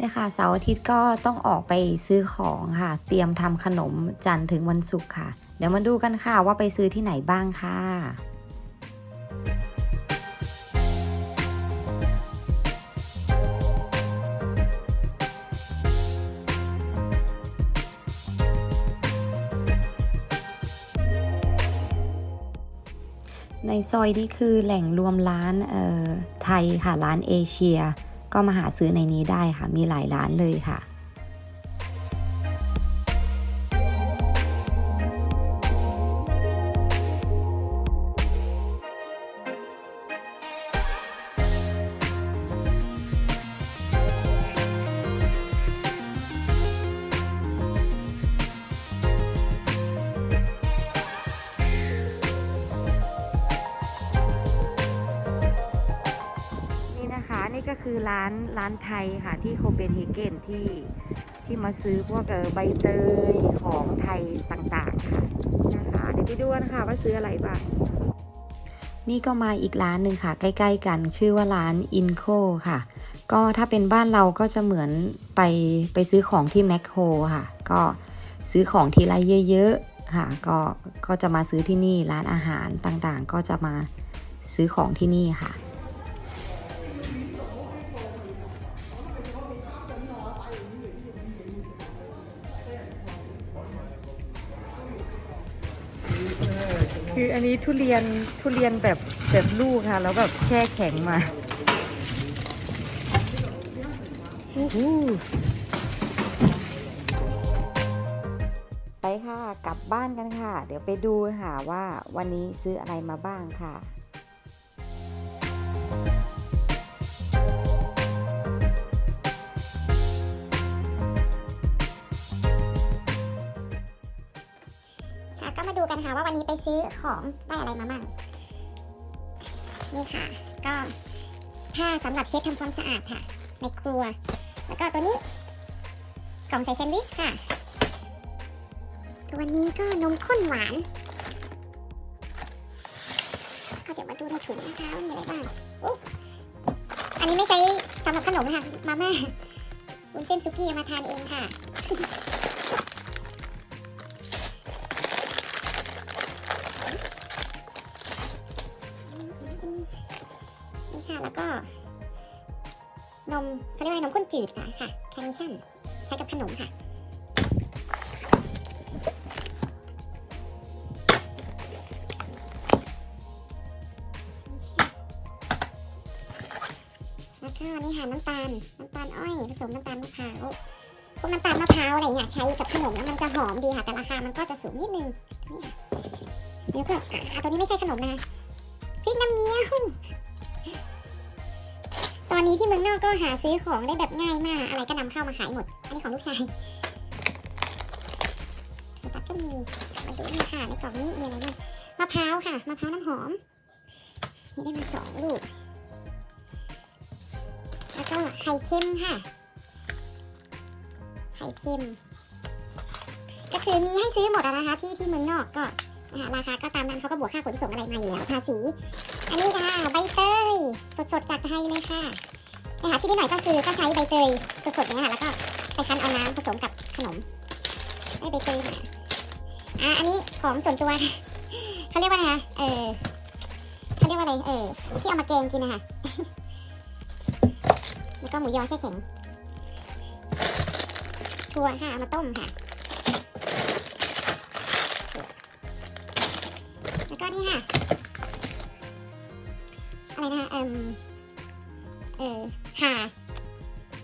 เนี่ยค่ะเสาร์อาทิตย์ก็ต้องออกไปซื้อของค่ะ เตรียมทำขนมจันทร์ถึงวันศุกร์ค่ะ เดี๋ยวมาดูกันค่ะว่าไปซื้อที่ไหนบ้างค่ะในซอยนี้คือแหล่งรวมร้านเออไทยค่ะร้านเอเชีย ก็มาหาซื้อในนี้ได้ค่ะ มีหลายร้านเลยค่ะ ก็คือร้านร้านไทยค่ะที่โคเปนเฮเกนที่ที่มาซื้อพวกใบเตยของไทยต่างๆค่ะนะคะเดี๋ยวไปดูกันค่ะว่าซื้ออะไรบ้างนี่ก็มาอีกร้านหนึ่งค่ะ ใกล้ ๆ กันชื่อว่าร้านอินโคค่ะ ก็ถ้าเป็นบ้านเราก็จะเหมือนไปไปซื้อของที่แมคโครค่ะ ก็ซื้อของทีไรเยอะๆค่ะก็ก็จะมาซื้อที่นี่ร้านอาหารต่างๆ ก็จะมาซื้อของที่นี่ค่ะ คืออันนี้ทุเรียนทุเรียนแบบแบบลูกค่ะ แล้วแบบแช่แข็งมาโอ้โหไปค่ะ กลับบ้านกันค่ะ เดี๋ยวไปดูค่ะว่าวันนี้ซื้ออะไรมาบ้างค่ะ มาดูกันค่ะว่าวันนี้ไปซื้อของได้อะไรมาบ้างนี่ค่ะ ก็ผ้าสำหรับเช็ดทำความสะอาดค่ะ ในครัว แล้วก็ตัวนี้ กล่องใส่แซนด์วิชค่ะ ตัวนี้ก็นมข้นหวาน ก็เดี๋ยวมาดูในถุงนะคะว่ามีอะไรบ้างอุ๊ยอันนี้ไม่ใช้สำหรับขนมนะคะมาม่าวุ้นเส้นซุกี้มาทานเองค่ะ นมเขาเรียกว่านมข้นจืดค่ะค่ะแคนิชั่นใช้กับขนมค่ะแล้วก็นี่ค่ะน้ำตาลน้ำตาลอ้อยผสมน้ำตาลมะพร้าวพวกน้ำตาลมะพร้าวอะไรเงี้ยใช้กับขนมแล้วมันจะหอมดีค่ะ แต่ราคามันก็จะสูงนิดนึงนี่ค่ะเดี๋ยวก็อะตัวนี้ไม่ใช่ขนมนะพริกน้ำเงี้ยว ตอนนี้ที่เมืองนอกก็หาซื้อของได้แบบง่ายมาก อะไรก็นำเข้ามาขายหมด อันนี้ของลูกชายตัดก็มีมาดูนี่ค่ะในกล่องนี้มีอะไรบ้างมะพร้าวค่ะมะพร้าวน้ำหอมนี่ได้มาสองลูก แล้วก็ไข่เค็มค่ะ ไข่เค็ม ก็คือมีให้ซื้อหมดนะคะที่ที่เมืองนอกก็ราคาก็ตามนั้นเขาก็บวกค่าขนส่งอะไรมาอยู่แล้วภาษี อันนี้ค่ะใบเตยสดๆจากไทยเลยค่ะนะคะที่นี่หน่อยก็คือก็ใช้ใบเตยสดๆเงี้ยค่ะแล้วก็ไปคั้นเอาน้ำผสมกับขนมได้ใบเตยมาอะอันนี้ของส่วนตัวเขาเรียกว่าอะไรคะเออเขาเรียกว่าอะไรเออที่เอามาแกงกินนะคะแล้วก็หมูยอแช่แข็งถั่วค่ะมาต้มค่ะแล้วก็นี่ค่ะ อะไรนะเอ่มเออค่ะ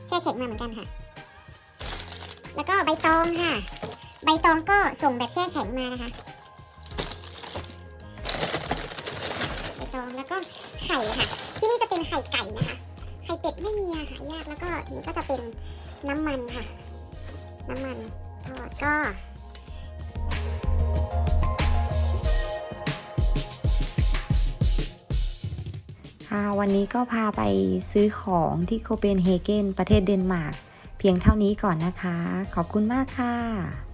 แช่แข็งมาเหมือนกันค่ะ แล้วก็ใบตองค่ะ ใบตองก็ส่งแบบแช่แข็งมานะคะ ใบตองแล้วก็ไข่ค่ะ ที่นี่จะเป็นไข่ไก่นะคะ ไข่เป็ดไม่มีค่ะยากแล้วก็ทีนี้ก็จะเป็นน้ำมันค่ะ น้ำมันทอดก็ ค่ะ วันนี้ก็พาไปซื้อของที่โคเปนเฮเกนประเทศเดนมาร์กเพียงเท่านี้ก่อนนะคะ ขอบคุณมากค่ะ